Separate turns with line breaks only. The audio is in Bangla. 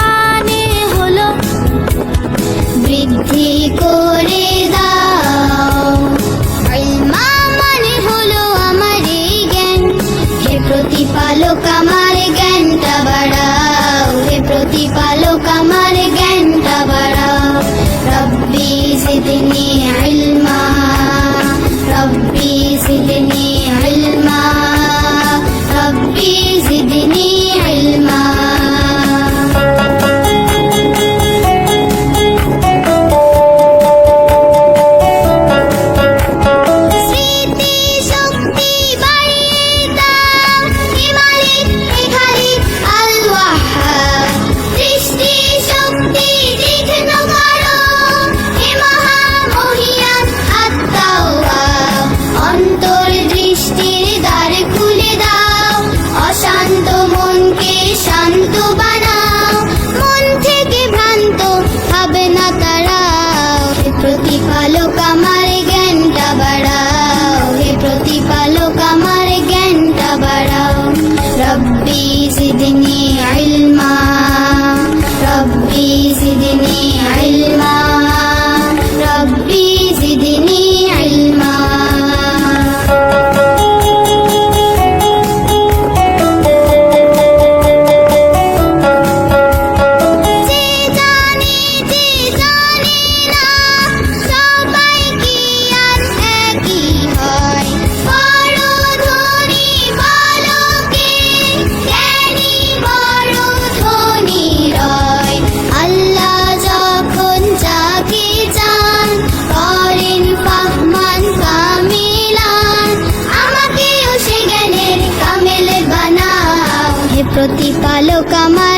মানে হলো বৃদ্ধি করে মা মানে হলো আমার জ্ঞান। হে প্রতিপালক, আমার জ্ঞানটা বাড়াও। হে প্রতিপালক, আমার জ্ঞানটা বাড়াও। রব্বি সিদনি আইল প্রতিপালক আমার জ্ঞানটা বাড়াও। হে প্রতিপালক আমার জ্ঞানটা বাড়াও। রব্বি সিদিনী ইলমা। রব্বি সিদিনী ইলমা। প্রতিপালক আমার